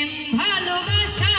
প্রেম ভালোবাসা